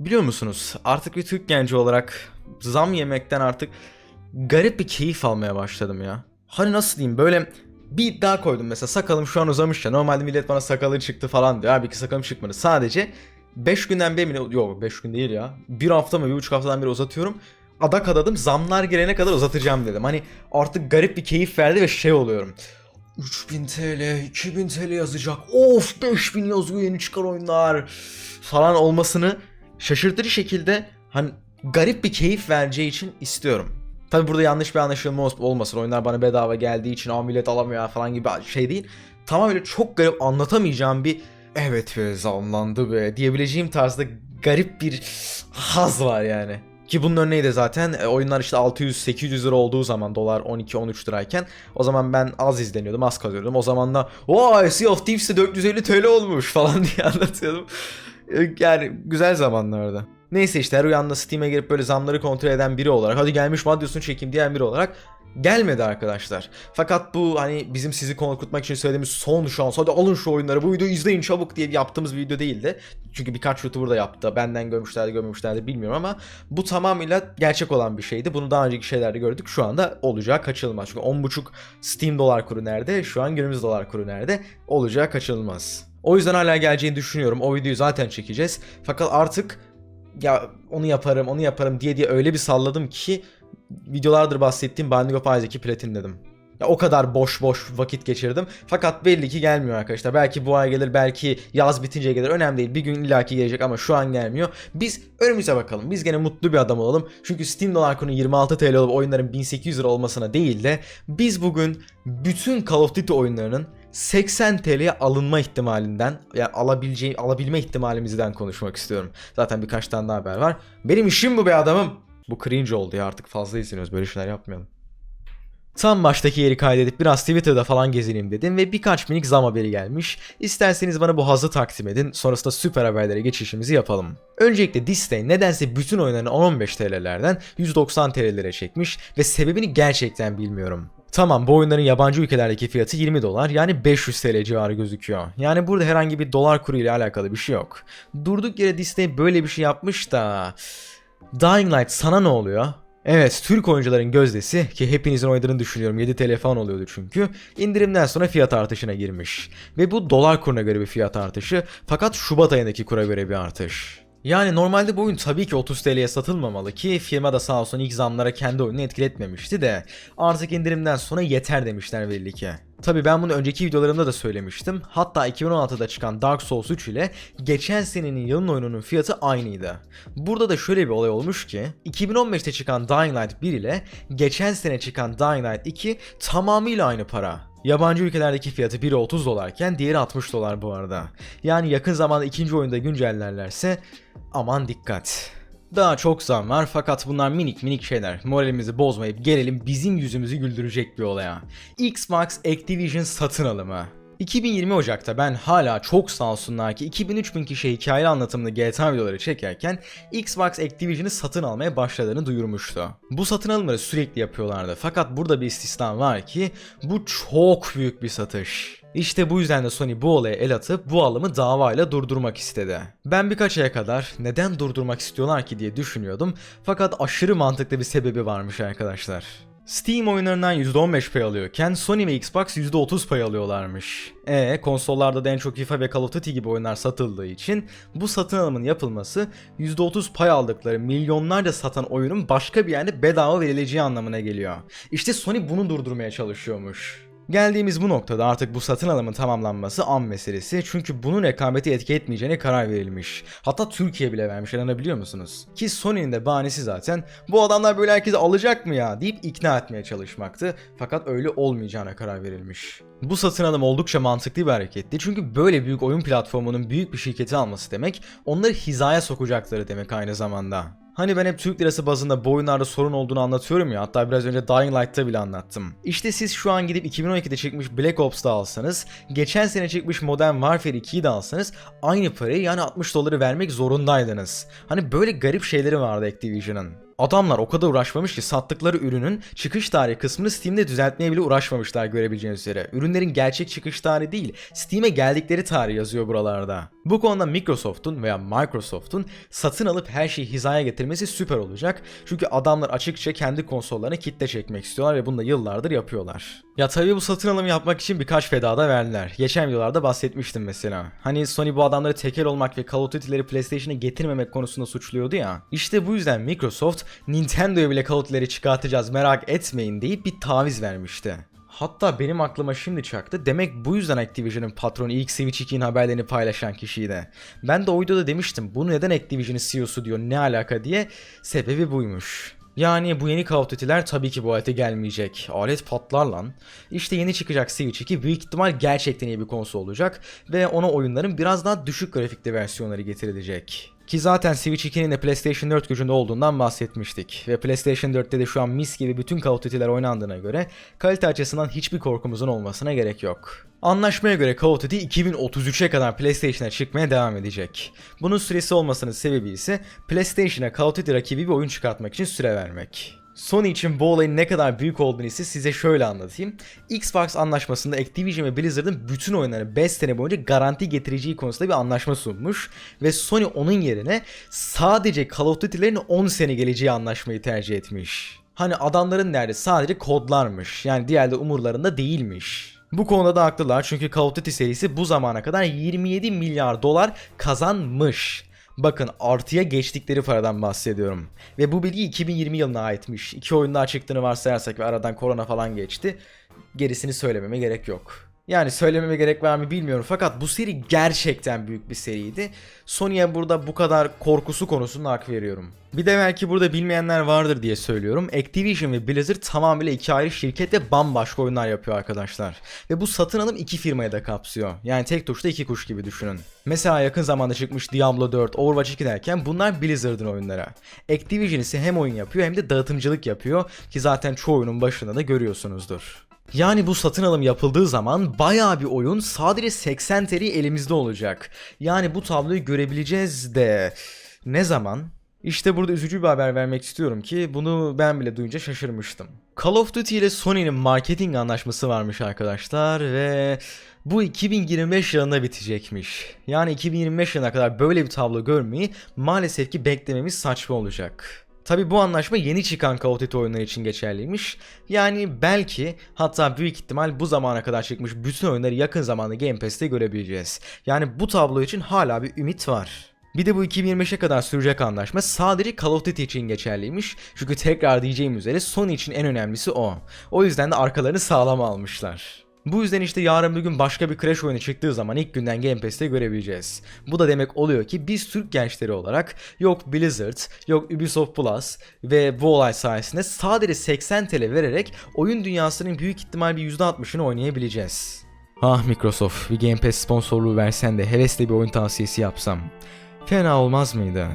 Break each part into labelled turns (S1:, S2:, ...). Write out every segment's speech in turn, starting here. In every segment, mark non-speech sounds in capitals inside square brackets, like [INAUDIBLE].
S1: Biliyor musunuz artık bir Türk genci olarak zam yemekten artık garip bir keyif almaya başladım ya. Hani nasıl diyeyim böyle bir iddia koydum mesela sakalım şu an uzamış ya normalde millet bana sakalı çıktı falan diyor. Abi ki sakalım çıkmadı sadece 5 günden beri mi yok 5 gün değil ya bir hafta mı bir buçuk haftadan beri uzatıyorum. Adak adadım zamlar gelene kadar uzatacağım dedim. Hani artık garip bir keyif verdi ve şey oluyorum. 3000 TL, 2000 TL yazacak. Of 5000 yazıyor yeni çıkan oyunlar falan olmasını şaşırtıcı şekilde hani garip bir keyif vereceği için istiyorum. Tabi burada yanlış bir anlaşılma ol- olmasın. Oyunlar bana bedava geldiği için "Aa, millet alamıyor ya" falan gibi şey değil. Tamamen çok garip anlatamayacağım bir evet be zamlandı be diyebileceğim tarzda garip bir haz var yani. Ki bunun örneği de zaten e, oyunlar işte 600-800 lira olduğu zaman dolar 12-13 lirayken o zaman ben az izleniyordum az kazanıyordum. O zaman da vay Sea of Thieves'te 450 TL olmuş falan [LAUGHS] diye anlatıyordum. E, Yani güzel zamanlarda. Neyse işte her uyanda Steam'e girip böyle zamları kontrol eden biri olarak hadi gelmiş maddiyosunu çekeyim diyen biri olarak gelmedi arkadaşlar. Fakat bu hani bizim sizi korkutmak için söylediğimiz son şans hadi alın şu oyunları bu videoyu izleyin çabuk diye yaptığımız bir video değildi. Çünkü birkaç YouTuber da yaptı. Benden görmüşlerdi görmemişlerdi bilmiyorum ama bu tamamıyla gerçek olan bir şeydi. Bunu daha önceki şeylerde gördük. Şu anda olacağı kaçınılmaz. Çünkü 10.5 Steam dolar kuru nerede? Şu an günümüz dolar kuru nerede? Olacağı kaçınılmaz. O yüzden hala geleceğini düşünüyorum. O videoyu zaten çekeceğiz. Fakat artık ya onu yaparım onu yaparım diye diye öyle bir salladım ki videolardır bahsettiğim Binding of Isaac'i platinledim. Ya o kadar boş boş vakit geçirdim. Fakat belli ki gelmiyor arkadaşlar. Belki bu ay gelir, belki yaz bitince gelir. Önemli değil. Bir gün illaki gelecek ama şu an gelmiyor. Biz önümüze bakalım. Biz gene mutlu bir adam olalım. Çünkü Steam dolar konu 26 TL olup oyunların 1800 lira olmasına değil de biz bugün bütün Call of Duty oyunlarının 80 TL'ye alınma ihtimalinden yani alabileceği alabilme ihtimalimizden konuşmak istiyorum. Zaten birkaç tane daha haber var. Benim işim bu be adamım. Bu cringe oldu ya artık fazla izleniyoruz böyle şeyler yapmayalım. Tam baştaki yeri kaydedip biraz Twitter'da falan gezineyim dedim ve birkaç minik zam haberi gelmiş. İsterseniz bana bu hazı takdim edin sonrasında süper haberlere geçişimizi yapalım. Öncelikle Disney nedense bütün oyunlarını 10-15 TL'lerden 190 TL'lere çekmiş ve sebebini gerçekten bilmiyorum. Tamam bu oyunların yabancı ülkelerdeki fiyatı 20 dolar yani 500 TL civarı gözüküyor. Yani burada herhangi bir dolar kuru ile alakalı bir şey yok. Durduk yere Disney böyle bir şey yapmış da... Dying Light sana ne oluyor? Evet Türk oyuncuların gözdesi ki hepinizin oynadığını düşünüyorum 7 TL falan oluyordu çünkü indirimden sonra fiyat artışına girmiş. Ve bu dolar kuruna göre bir fiyat artışı fakat Şubat ayındaki kura göre bir artış. Yani normalde bu oyun tabii ki 30 TL'ye satılmamalı ki firma da sağ olsun ilk zamlara kendi oyununu etkiletmemişti de artık indirimden sonra yeter demişler belli ki. Tabii ben bunu önceki videolarımda da söylemiştim. Hatta 2016'da çıkan Dark Souls 3 ile geçen senenin yılın oyununun fiyatı aynıydı. Burada da şöyle bir olay olmuş ki 2015'te çıkan Dying Light 1 ile geçen sene çıkan Dying Light 2 tamamıyla aynı para. Yabancı ülkelerdeki fiyatı biri 30 dolarken diğeri 60 dolar bu arada. Yani yakın zamanda ikinci oyunda güncellerlerse aman dikkat. Daha çok zam var fakat bunlar minik minik şeyler. Moralimizi bozmayıp gelelim bizim yüzümüzü güldürecek bir olaya. Xbox Activision satın alımı. 2020 Ocak'ta ben hala çok sağ olsunlar ki 2000-3000 kişiye hikayeli anlatımlı GTA videoları çekerken Xbox Activision'ı satın almaya başladığını duyurmuştu. Bu satın alımları sürekli yapıyorlardı fakat burada bir istisna var ki bu çok büyük bir satış. İşte bu yüzden de Sony bu olaya el atıp bu alımı davayla durdurmak istedi. Ben birkaç aya kadar neden durdurmak istiyorlar ki diye düşünüyordum fakat aşırı mantıklı bir sebebi varmış arkadaşlar. Steam oyunlarından %15 pay alıyorken Sony ve Xbox %30 pay alıyorlarmış. E konsollarda da en çok FIFA ve Call of Duty gibi oyunlar satıldığı için bu satın alımın yapılması %30 pay aldıkları milyonlarca satan oyunun başka bir yerde bedava verileceği anlamına geliyor. İşte Sony bunu durdurmaya çalışıyormuş. Geldiğimiz bu noktada artık bu satın alımın tamamlanması an meselesi çünkü bunun rekabeti etki etmeyeceğine karar verilmiş. Hatta Türkiye bile vermiş inanabiliyor musunuz? Ki Sony'nin de bahanesi zaten bu adamlar böyle herkese alacak mı ya deyip ikna etmeye çalışmaktı fakat öyle olmayacağına karar verilmiş. Bu satın alım oldukça mantıklı bir hareketti çünkü böyle büyük oyun platformunun büyük bir şirketi alması demek onları hizaya sokacakları demek aynı zamanda. Hani ben hep Türk lirası bazında bu oyunlarda sorun olduğunu anlatıyorum ya hatta biraz önce Dying Light'ta bile anlattım. İşte siz şu an gidip 2012'de çıkmış Black Ops'ta alsanız, geçen sene çıkmış Modern Warfare 2'yi de alsanız aynı parayı yani 60 doları vermek zorundaydınız. Hani böyle garip şeyleri vardı Activision'ın. Adamlar o kadar uğraşmamış ki sattıkları ürünün çıkış tarihi kısmını Steam'de düzeltmeye bile uğraşmamışlar görebileceğiniz üzere. Ürünlerin gerçek çıkış tarihi değil, Steam'e geldikleri tarih yazıyor buralarda. Bu konuda Microsoft'un veya Microsoft'un satın alıp her şeyi hizaya getirmesi süper olacak. Çünkü adamlar açıkça kendi konsollarına kitle çekmek istiyorlar ve bunu da yıllardır yapıyorlar. Ya tabii bu satın alımı yapmak için birkaç feda da verdiler. Geçen videolarda bahsetmiştim mesela. Hani Sony bu adamları tekel olmak ve Call of Duty'leri PlayStation'a getirmemek konusunda suçluyordu ya. İşte bu yüzden Microsoft Nintendo'ya bile Duty'leri çıkartacağız merak etmeyin deyip bir taviz vermişti. Hatta benim aklıma şimdi çaktı. Demek bu yüzden Activision'ın patronu ilk Switch 2'nin haberlerini paylaşan kişiydi. Ben de o videoda demiştim. Bu neden Activision'ın CEO'su diyor ne alaka diye. Sebebi buymuş. Yani bu yeni Call of Duty'ler tabii ki bu alete gelmeyecek. Alet patlar lan. İşte yeni çıkacak Switch 2 büyük ihtimal gerçekten iyi bir konsol olacak ve ona oyunların biraz daha düşük grafikli versiyonları getirilecek. Ki zaten Switch 2'nin de PlayStation 4 gücünde olduğundan bahsetmiştik. Ve PlayStation 4'te de şu an mis gibi bütün Call of Duty'ler oynandığına göre kalite açısından hiçbir korkumuzun olmasına gerek yok. Anlaşmaya göre Call of Duty 2033'e kadar PlayStation'a çıkmaya devam edecek. Bunun süresi olmasının sebebi ise PlayStation'a Call of Duty rakibi bir oyun çıkartmak için süre vermek. Sony için bu olayın ne kadar büyük olduğunu ise size şöyle anlatayım. Xbox anlaşmasında Activision ve Blizzard'ın bütün oyunları 5 sene boyunca garanti getireceği konusunda bir anlaşma sunmuş. Ve Sony onun yerine sadece Call of Duty'lerin 10 sene geleceği anlaşmayı tercih etmiş. Hani adamların derdi sadece kodlarmış. Yani diğerleri umurlarında değilmiş. Bu konuda da haklılar çünkü Call of Duty serisi bu zamana kadar 27 milyar dolar kazanmış. Bakın artıya geçtikleri paradan bahsediyorum. Ve bu bilgi 2020 yılına aitmiş. İki oyun daha çıktığını varsayarsak ve aradan korona falan geçti. Gerisini söylememe gerek yok. Yani söylememe gerek var mı bilmiyorum fakat bu seri gerçekten büyük bir seriydi. Sony'e burada bu kadar korkusu konusunda hak veriyorum. Bir de belki burada bilmeyenler vardır diye söylüyorum. Activision ve Blizzard tamamıyla iki ayrı şirket ve bambaşka oyunlar yapıyor arkadaşlar. Ve bu satın alım iki firmaya da kapsıyor. Yani tek tuşta iki kuş gibi düşünün. Mesela yakın zamanda çıkmış Diablo 4, Overwatch 2 derken bunlar Blizzard'ın oyunları. Activision ise hem oyun yapıyor hem de dağıtımcılık yapıyor ki zaten çoğu oyunun başında da görüyorsunuzdur. Yani bu satın alım yapıldığı zaman bayağı bir oyun sadece 80 TL elimizde olacak. Yani bu tabloyu görebileceğiz de ne zaman? İşte burada üzücü bir haber vermek istiyorum ki bunu ben bile duyunca şaşırmıştım. Call of Duty ile Sony'nin marketing anlaşması varmış arkadaşlar ve bu 2025 yılında bitecekmiş. Yani 2025 yılına kadar böyle bir tablo görmeyi maalesef ki beklememiz saçma olacak. Tabi bu anlaşma yeni çıkan Call of Duty oyunları için geçerliymiş. Yani belki hatta büyük ihtimal bu zamana kadar çıkmış bütün oyunları yakın zamanda Game Pass'te görebileceğiz. Yani bu tablo için hala bir ümit var. Bir de bu 2025'e kadar sürecek anlaşma sadece Call of Duty için geçerliymiş. Çünkü tekrar diyeceğim üzere Sony için en önemlisi o. O yüzden de arkalarını sağlam almışlar. Bu yüzden işte yarın bir gün başka bir Crash oyunu çıktığı zaman ilk günden Game Pass'te görebileceğiz. Bu da demek oluyor ki biz Türk gençleri olarak yok Blizzard, yok Ubisoft Plus ve bu olay sayesinde sadece 80 TL vererek oyun dünyasının büyük ihtimal bir %60'ını oynayabileceğiz. Ah Microsoft bir Game Pass sponsorluğu versen de hevesle bir oyun tavsiyesi yapsam. Fena olmaz mıydı?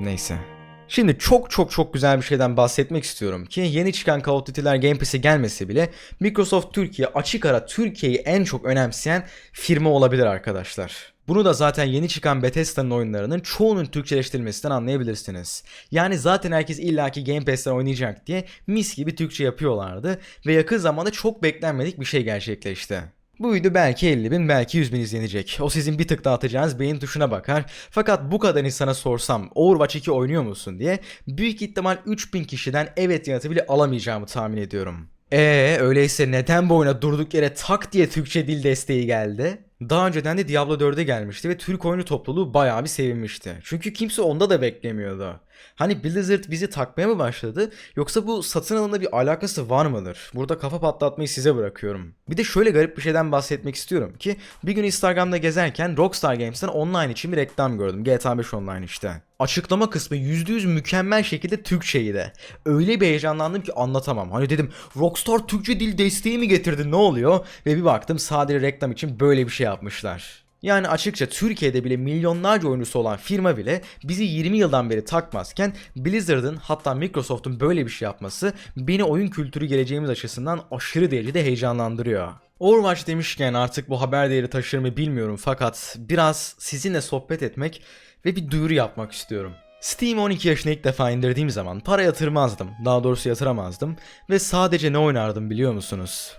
S1: Neyse. Şimdi çok çok çok güzel bir şeyden bahsetmek istiyorum ki yeni çıkan Call of Duty'ler Game Pass'e gelmese bile Microsoft Türkiye açık ara Türkiye'yi en çok önemseyen firma olabilir arkadaşlar. Bunu da zaten yeni çıkan Bethesda'nın oyunlarının çoğunun Türkçeleştirilmesinden anlayabilirsiniz. Yani zaten herkes illaki Game Pass'ten oynayacak diye mis gibi Türkçe yapıyorlardı ve yakın zamanda çok beklenmedik bir şey gerçekleşti. Bu video belki 50 bin belki 100 bin izlenecek. O sizin bir tık daha atacağınız beyin tuşuna bakar. Fakat bu kadar insana sorsam Overwatch 2 oynuyor musun diye büyük ihtimal 3000 kişiden evet yanıtı bile alamayacağımı tahmin ediyorum. Eee öyleyse neden bu oyuna durduk yere tak diye Türkçe dil desteği geldi? Daha önceden de Diablo 4'e gelmişti ve Türk oyunu topluluğu bayağı bir sevinmişti. Çünkü kimse onda da beklemiyordu. Hani Blizzard bizi takmaya mı başladı yoksa bu satın alımla bir alakası var mıdır? Burada kafa patlatmayı size bırakıyorum. Bir de şöyle garip bir şeyden bahsetmek istiyorum ki bir gün Instagram'da gezerken Rockstar Games'ten online için bir reklam gördüm. GTA 5 online işte. Açıklama kısmı %100 mükemmel şekilde Türkçeydi. Öyle bir heyecanlandım ki anlatamam. Hani dedim Rockstar Türkçe dil desteği mi getirdi ne oluyor? Ve bir baktım sadece reklam için böyle bir şey yapmışlar. Yani açıkça Türkiye'de bile milyonlarca oyuncusu olan firma bile bizi 20 yıldan beri takmazken Blizzard'ın hatta Microsoft'un böyle bir şey yapması beni oyun kültürü geleceğimiz açısından aşırı derecede heyecanlandırıyor. Overwatch demişken artık bu haber değeri taşır mı bilmiyorum fakat biraz sizinle sohbet etmek ve bir duyuru yapmak istiyorum. Steam 12 yaşına ilk defa indirdiğim zaman para yatırmazdım. Daha doğrusu yatıramazdım. Ve sadece ne oynardım biliyor musunuz?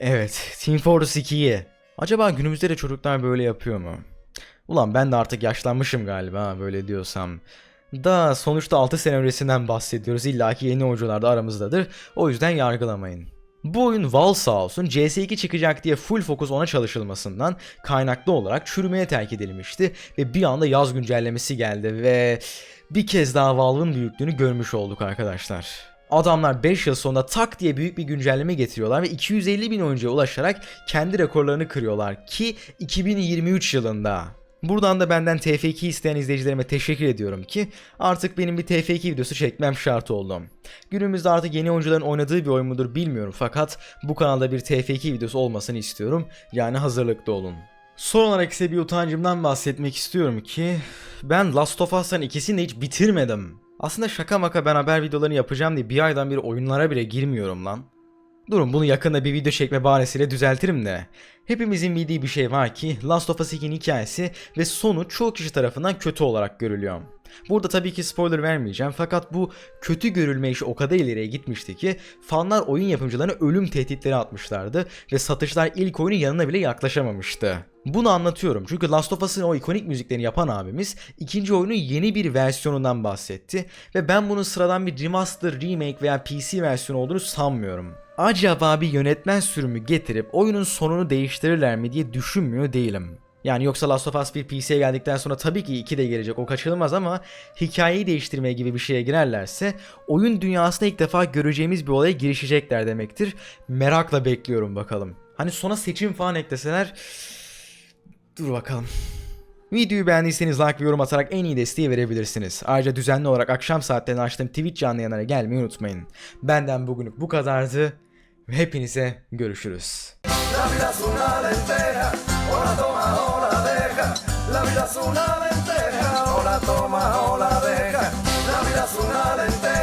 S1: Evet, Team Fortress 2'yi. Acaba günümüzde de çocuklar böyle yapıyor mu? Ulan ben de artık yaşlanmışım galiba böyle diyorsam. Da sonuçta 6 sene öncesinden bahsediyoruz. İlla ki yeni oyuncular da aramızdadır. O yüzden yargılamayın. Bu oyun Valve sağ olsun CS2 çıkacak diye full fokus ona çalışılmasından kaynaklı olarak çürümeye terk edilmişti ve bir anda yaz güncellemesi geldi ve bir kez daha Valve'ın büyüklüğünü görmüş olduk arkadaşlar. Adamlar 5 yıl sonra tak diye büyük bir güncelleme getiriyorlar ve 250 bin oyuncuya ulaşarak kendi rekorlarını kırıyorlar ki 2023 yılında. Buradan da benden TF2 isteyen izleyicilerime teşekkür ediyorum ki artık benim bir TF2 videosu çekmem şart oldu. Günümüzde artık yeni oyuncuların oynadığı bir oyun mudur bilmiyorum fakat bu kanalda bir TF2 videosu olmasını istiyorum. Yani hazırlıklı olun. Son olarak ise bir utancımdan bahsetmek istiyorum ki ben Last of Us'ın ikisini de hiç bitirmedim. Aslında şaka maka ben haber videolarını yapacağım diye bir aydan beri oyunlara bile girmiyorum lan. Durun bunu yakında bir video çekme bahanesiyle düzeltirim de. Hepimizin bildiği bir şey var ki Last of Us 2'nin hikayesi ve sonu çoğu kişi tarafından kötü olarak görülüyor. Burada tabii ki spoiler vermeyeceğim fakat bu kötü görülme işi o kadar ileriye gitmişti ki fanlar oyun yapımcılarına ölüm tehditleri atmışlardı ve satışlar ilk oyunun yanına bile yaklaşamamıştı. Bunu anlatıyorum çünkü Last of Us'ın o ikonik müziklerini yapan abimiz ikinci oyunun yeni bir versiyonundan bahsetti ve ben bunun sıradan bir remaster, remake veya PC versiyonu olduğunu sanmıyorum. Acaba bir yönetmen sürümü getirip oyunun sonunu değiştirirler mi diye düşünmüyor değilim. Yani yoksa Last of Us 1 PC'ye geldikten sonra tabii ki 2 de gelecek o kaçınılmaz ama hikayeyi değiştirmeye gibi bir şeye girerlerse oyun dünyasında ilk defa göreceğimiz bir olaya girişecekler demektir. Merakla bekliyorum bakalım. Hani sona seçim falan ekleseler dur bakalım. Videoyu beğendiyseniz like ve yorum atarak en iyi desteği verebilirsiniz. Ayrıca düzenli olarak akşam saatlerinde açtığım Twitch canlı yayınlara gelmeyi unutmayın. Benden bugünlük bu kadardı. Hepinize görüşürüz.
S2: La vida es una lenteja, o la toma o la deja. La vida es una lenteja.